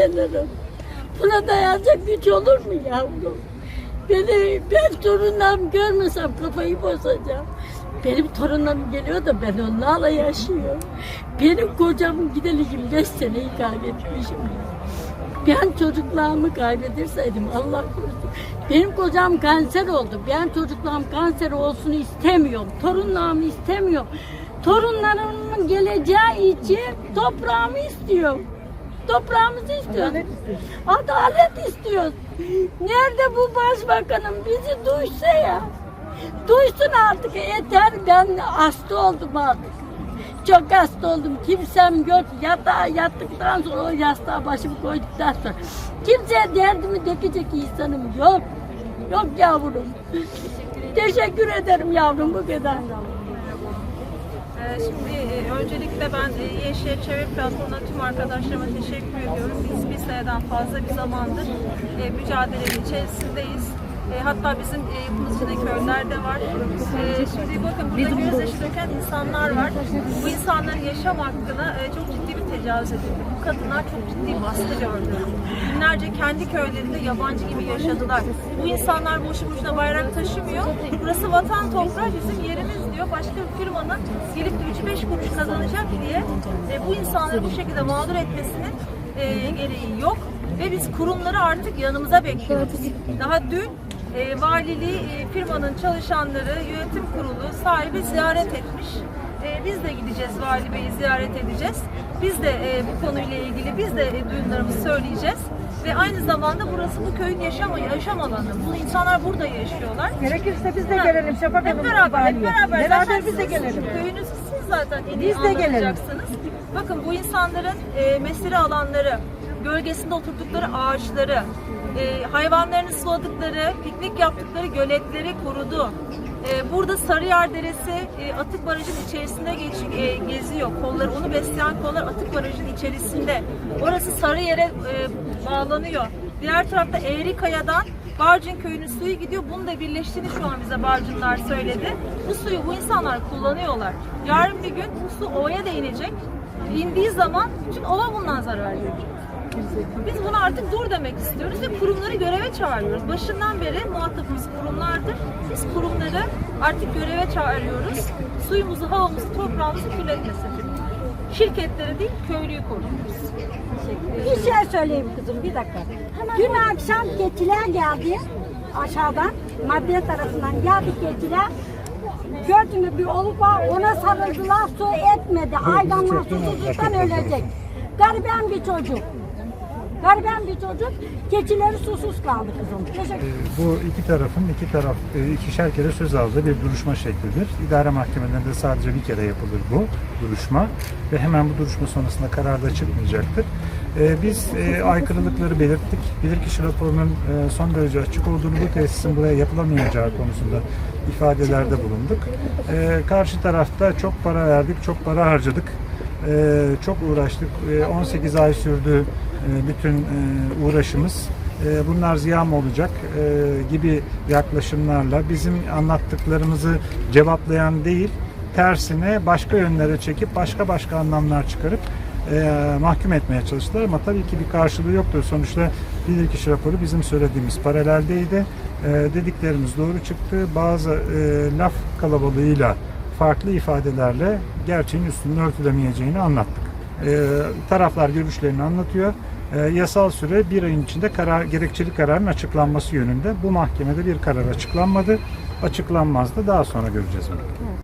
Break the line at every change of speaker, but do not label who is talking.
dayanırım. Buna dayanacak güç olur mu yavrum? Beni, ben torunlarım görmesem kafayı bozacağım. Benim torunlarım geliyor da ben onlarla yaşıyorum. Benim kocam gideli 25 seneyi kaybetmişim. Ben çocuklarımı kaybederseydim Allah korusun. Benim kocam kanser oldu. Ben çocuklarım kanser olsun istemiyorum. Torunlarımı istemiyorum. Torunlarımın geleceği için toprağımı istiyorum. Toprağımızı istiyoruz. Adalet istiyoruz. Nerede bu başbakanım bizi duysa ya. Duysun artık yeter ben hasta oldum artık. Çok hasta oldum. Kimsem yok. Yatağa yattıktan sonra o yastığa başımı koyduktan sonra kimseye derdimi dökecek insanım yok. Yok yavrum. Teşekkür ederim yavrum bu kadar.
Şimdi e, öncelikle ben e, Yeşil Çevre Platformu'na tüm arkadaşlarıma teşekkür ediyorum. Biz bir seneden fazla bir zamandır e, mücadelenin içerisindeyiz. E, Hatta bizim e, yakınımızdaki köyler de var. E, Şimdi bakın burada gözyaşı döken insanlar var. Bu insanların yaşam hakkına e, çok ciddi bir tecavüz edildi. Bu kadınlar çok ciddi baskı gördü. Günlerce kendi köylerinde yabancı gibi yaşadılar. Bu insanlar boşu boşuna bayrak taşımıyor. Burası vatan toprağı bizim yerimiz diyor. Başka bir firmanın gelip de 3-5 kuruş kazanacak diye e, bu insanları bu şekilde mağdur etmesinin e, gereği yok. Ve biz kurumları artık yanımıza bekliyoruz. Daha dün e, valiliği e, firmanın çalışanları, yönetim kurulu sahibi ziyaret etmiş. E, biz de gideceğiz Vali Bey'i ziyaret edeceğiz. Biz de e, bu konuyla ilgili biz de e, duyumlarımızı söyleyeceğiz. Ve aynı zamanda burası bu köyün yaşam, yaşam alanı. Bu insanlar burada yaşıyorlar.
Gerekirse biz de
Ha,
gelelim Şafak
Hep
Hanım.
beraber, hep
beraber.
Zaten
biz de
siz-
gelelim.
Köyünüzü siz zaten en iyi
Biz de gelelim.
anlatacaksınız. Bakın bu insanların e, mesire alanları, gölgesinde oturdukları ağaçları, e, hayvanlarını suladıkları, piknik yaptıkları göletleri korudu. E, burada Sarıyer Deresi e, Atık Barajı'nın içerisinde geç, e, geziyor. Kolları, onu besleyen kollar Atık Barajı'nın içerisinde. Orası Sarıyer'e e, bağlanıyor. Diğer tarafta Eğrikaya'dan Barcın köyünün suyu gidiyor. Bunu da birleştiğini şu an bize Barcınlar söyledi. Bu suyu bu insanlar kullanıyorlar. Yarın bir gün bu su ovaya da inecek. İndiği zaman bütün ova bundan zarar görecek. Biz buna artık dur demek istiyoruz ve kurumları göreve çağırıyoruz. Başından beri muhatabımız kurumlardır. Biz kurumları artık göreve çağırıyoruz. Suyumuzu, havamızı, toprağımızı kirletmesin. Şirketleri değil, köylüyü koruyoruz.
Bir şey söyleyeyim kızım bir dakika. Dün akşam keçiler geldi aşağıdan madde tarafından geldi keçiler. Gördün mü bir oluk var ona sarıldılar su etmedi. Hayvanlar susuzluktan ölecek. Gariben bir çocuk. Gariben bir çocuk keçileri susuz kaldı kızım. Teşekkür
Bu iki tarafın iki taraf e, ikişer kere söz aldığı bir duruşma şeklidir. İdare mahkemelerinde sadece bir kere yapılır bu duruşma ve hemen bu duruşma sonrasında karar da çıkmayacaktır. E, Biz e, aykırılıkları belirttik. Bilirkişi raporunun e, son derece açık olduğunu, bu tesisin buraya yapılamayacağı konusunda ifadelerde bulunduk. E, Karşı tarafta çok para verdik, çok para harcadık. Ee, çok uğraştık. Ee, 18 ay sürdü e, bütün e, uğraşımız. Ee, bunlar ziyan mı olacak e, gibi yaklaşımlarla bizim anlattıklarımızı cevaplayan değil, tersine başka yönlere çekip başka başka anlamlar çıkarıp e, mahkum etmeye çalıştılar ama tabii ki bir karşılığı yoktur. Sonuçta bilirkişi raporu bizim söylediğimiz paraleldeydi. E, dediklerimiz doğru çıktı. Bazı e, laf kalabalığıyla farklı ifadelerle gerçeğin üstünün örtülemeyeceğini anlattık. Ee, taraflar görüşlerini anlatıyor. Ee, yasal süre bir ayın içinde karar, gerekçeli kararın açıklanması yönünde. Bu mahkemede bir karar açıklanmadı. Açıklanmaz da daha sonra göreceğiz bunu.